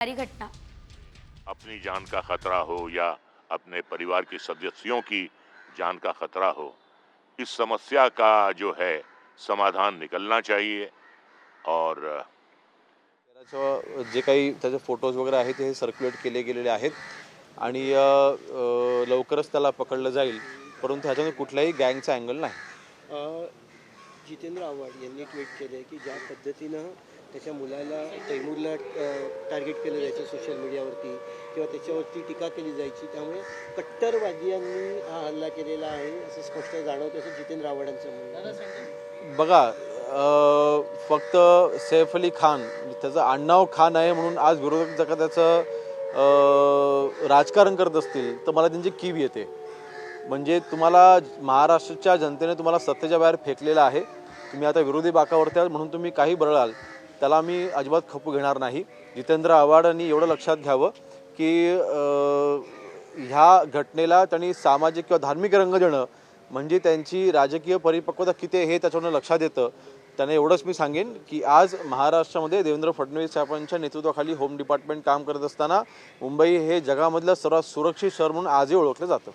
सारी घटना। अपनी जान का खतरा हो या अपने परिवार के सदस्यों की जान का खतरा हो इस समस्या का जो है समाधान निकलना चाहिए और त्याचं जे काही त्याचे फोटोज वगैरे आहेत ते सर्क्युलेट केले गेलेले आहेत आणि अ, अ, लवकरच त्याला पकडलं जाईल परंतु ह्याच्यामध्ये कुठल्याही गँगचा अँगल नाही. अ, जितेंद्र आव्हाड यांनी ट्विट केलं आहे की ज्या पद्धतीनं त्याच्या मुलाला तैमूरला टार्गेट केलं जायचं सोशल मीडियावरती किंवा त्याच्यावरती टीका केली जायची. त्यामुळे कट्टरवादियांनी हा हल्ला केलेला आहे असं स्पष्ट जाणवतं असं जितेंद्र आव्हाडांचं म्हणणं बघा फक्त सैफ अली खान त्याचं आडनाव खान आहे म्हणून आज विरोधक जर का त्याचं राजकारण करत असतील तर मला त्यांची कीव येते. म्हणजे तुम्हाला महाराष्ट्राच्या जनतेने तुम्हाला सत्तेच्या बाहेर फेकलेलं आहे. तुम्ही आता विरोधी बाकावरती आहात म्हणून तुम्ही काही बरळाल त्याला मी अजिबात खपू घेणार नाही. जितेंद्र आव्हाडांनी एवढं लक्षात घ्यावं की ह्या घटनेला त्यांनी सामाजिक किंवा धार्मिक रंग देणं म्हणजे त्यांची राजकीय परिपक्वता किती आहे हे त्याच्यावरून लक्षात येतं. त्याने एवढंच मी सांगेन की आज महाराष्ट्रामध्ये देवेंद्र फडणवीस साहेबांच्या नेतृत्वाखाली होम डिपार्टमेंट काम करत असताना मुंबई हे जगामधलं सर्वात सुरक्षित शहर म्हणून आजही ओळखलं जातं.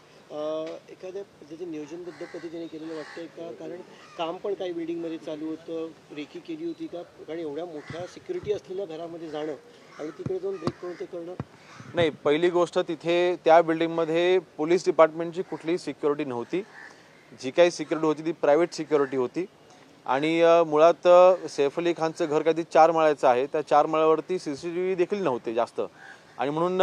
एखाद्या पद्धतीने नियोजनबद्ध पद्धतीने केलेलं वाटतंय का? कारण काम पण काही बिल्डिंगमध्ये चालू होतं रेखी केली होती का? कारण एवढ्या मोठ्या सिक्युरिटी असलेल्या घरामध्ये जाणं आणि तिकडे जाऊन ब्रेक करून ते करणं. नाही पहिली गोष्ट तिथे त्या बिल्डिंगमध्ये पोलीस डिपार्टमेंटची कुठलीही सिक्युरिटी नव्हती. जी काही सिक्युरिटी होती ती प्रायव्हेट सिक्युरिटी होती. आणि मुळात सैफ अली खानचं घर कधी चार माळ्याचं आहे. त्या चार माळ्यावरती सी सी टी व्ही देखील नव्हते जास्त. आणि म्हणून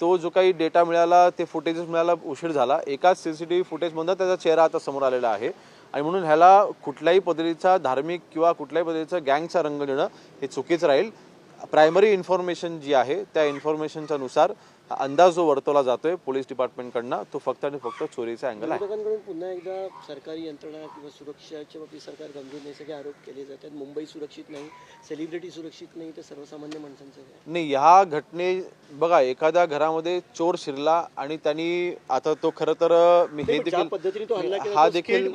तो जो काही डेटा मिळाला ते फुटेजेस मिळायला उशीर झाला. एकाच सी सी टी व्ही फुटेजमधनं त्याचा चेहरा आता समोर आलेला आहे. आणि म्हणून ह्याला कुठल्याही पद्धतीचा धार्मिक किंवा कुठल्याही पद्धतीचा गँगचा रंग देणं हे चुकीचं राहील. प्रायमरी इन्फॉर्मेशन जी आहे त्या इन्फॉर्मेशनच्या नुसार हा अंदाज जो वर्तवला जातोय पोलीस डिपार्टमेंटकडनं तो फक्त आणि फक्त चोरीचा अँगल आहे. पुन्हा एकदा सरकारी यंत्रणा किंवा सुरक्षाच्या बाबतीत सरकार गंभीर नाही सगळे आरोप केले जातात. मुंबई सुरक्षित नाही सेलिब्रिटी सुरक्षित नाही तर सर्वसामान्य माणसांचं नाही ह्या घटने बघा एखाद्या घरामध्ये चोर शिरला आणि त्यांनी आता तो खरं तर मी हे देखील हा देखील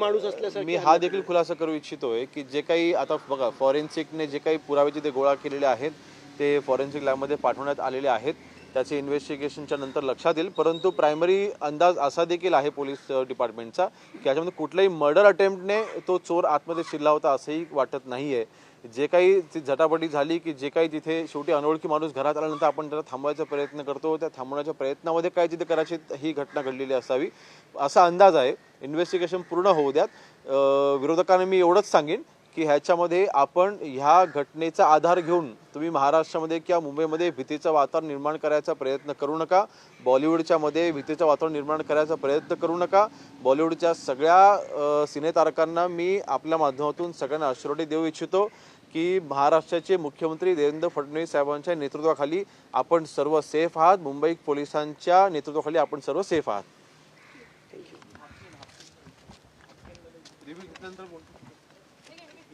मी हा देखील खुलासा करू इच्छितोय की जे काही आता बघा फॉरेन्सिकने जे काही पुरावे तिथे गोळा केलेले आहेत ते फॉरेन्सिक लॅबमध्ये पाठवण्यात आलेले आहेत. त्याचे इन्व्हेस्टिगेशनच्या नंतर लक्षात येईल. परंतु प्रायमरी अंदाज असा देखील आहे पोलीस डिपार्टमेंटचा की याच्यामध्ये कुठल्याही मर्डर अटेम्प्टने तो चोर आतमध्ये शिरला होता असंही वाटत नाही आहे जे काही ती झटापटी झाली की जे काही तिथे शेवटी अनोळखी माणूस घरात आल्यानंतर आपण त्याला थांबवायचा प्रयत्न करतो. त्या थांबवण्याच्या प्रयत्नामध्ये काय तिथे कदाचित ही घटना घडलेली असावी असा अंदाज आहे. इन्व्हेस्टिगेशन पूर्ण होऊ द्यात. विरोधकांना मी एवढंच सांगेन की ह्याच्यामध्ये आपण ह्या घटनेचा आधार घेऊन तुम्ही महाराष्ट्रामध्ये किंवा मुंबईमध्ये भीतीचं वातावरण निर्माण करायचा प्रयत्न करू नका. बॉलिवूडच्या मध्ये भीतीचं वातावरण निर्माण करायचा प्रयत्न करू नका. बॉलिवूडच्या सगळ्या सिनेतारकांना मी आपल्या माध्यमातून सगळ्यांना अश्रोटी देऊ इच्छितो की महाराष्ट्राचे मुख्यमंत्री देवेंद्र फडणवीस साहेबांच्या नेतृत्वाखाली आपण सर्व सेफ आहात. मुंबई पोलिसांच्या नेतृत्वाखाली आपण सर्व सेफ आहात. थँक्यू